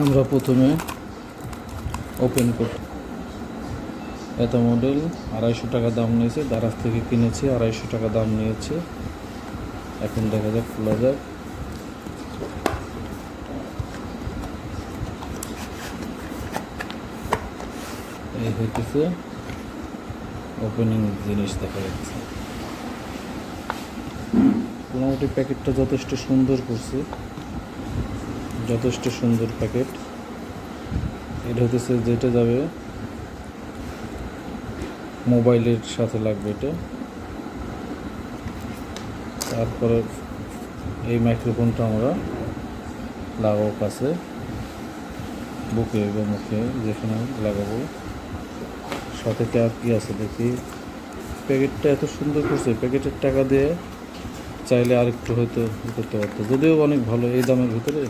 আমরা প্রথমে ওপেন করি এত মডেল আড়াইশো টাকা দাম নিয়েছে, দারাজ থেকে কিনেছি, আড়াইশো টাকা দাম নিয়েছে। এখন দেখা যাক, খোলা যাক। এই হইতেছে ওপেনিং জিনিস দেখা যাচ্ছে। মোটামুটি প্যাকেটটা যথেষ্ট সুন্দর করছে। যথেষ্ট সুন্দর প্যাকেট। এটা হতেছে যেটা যাবে মোবাইলের সাথে লাগবে এটা। তারপরে এই মাইক্রোফোনটা আমরা লাগাবো কাছে, বুকে বা মুখে, যেখানে লাগাবো। সাথে আর কি আছে দেখি। প্যাকেটটা এত সুন্দর করছে, প্যাকেটের টাকা দিয়ে চাইলে আরেকটু হয়তো করতে পারতো। যদিও অনেক ভালো এই দামের ভিতরে।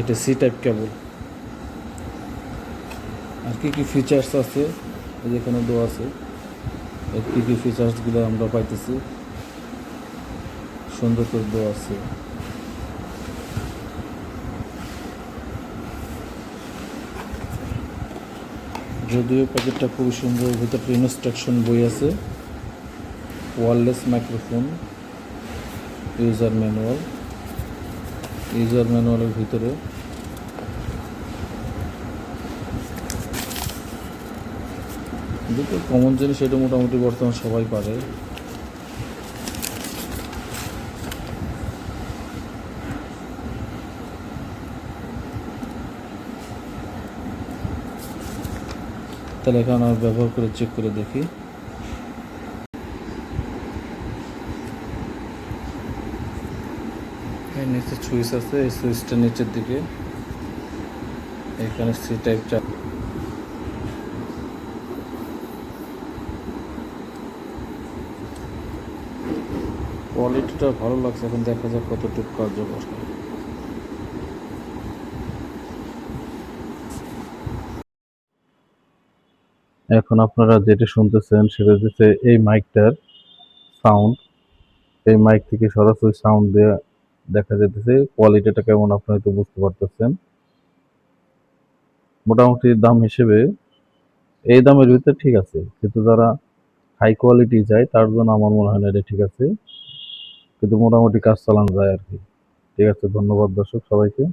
এটা সি টাইপ কেবল আর কি কি ফিচার্স আছে? এই যে এখানে দেওয়া আছে। এর কী কী ফিচার্সগুলো আমরা পাইতেছি? সুন্দর করে দেওয়া আছে। যদিও প্যাকেটটা খুবই সুন্দর ভিতরে ইনস্ট্রাকশন বই আছে। Wireless microphone user manual user ম্যানুয়ালের ভিতরে। দুটো কমন জিনিস এটা মোটামুটি বর্তমান সবাই পারে। তাহলে এখন আর ব্যবহার করে চেক করে দেখি। এই নিচে সুইচ আছে, এই সুইচটা নিচের দিকে। এখানে সি টাইপ চাপ কোয়ালিটিটা ভালো লাগছে, এখন দেখা যাক কতটুকু কার্যকর। এখন আপনারা যেটা শুনতেছেন, সেটা হচ্ছে এই মাইকটার সাউন্ড এই মাইক থেকে সরাসরি সাউন্ড দেওয়া দেখা যেতেছে কোয়ালিটিটা কেমন আপনি হয়তো বুঝতে পারতেছেন। মোটামুটি দাম হিসেবে এই দামের ভিতরে ঠিক আছে। কিন্তু যারা হাই কোয়ালিটি চায় তার জন্য আমার মনে হয় না এটা ঠিক আছে। কিন্তু মোটামুটি কাজ চালানো যায় আর কি। ঠিক আছে, ধন্যবাদ দর্শক সবাইকে।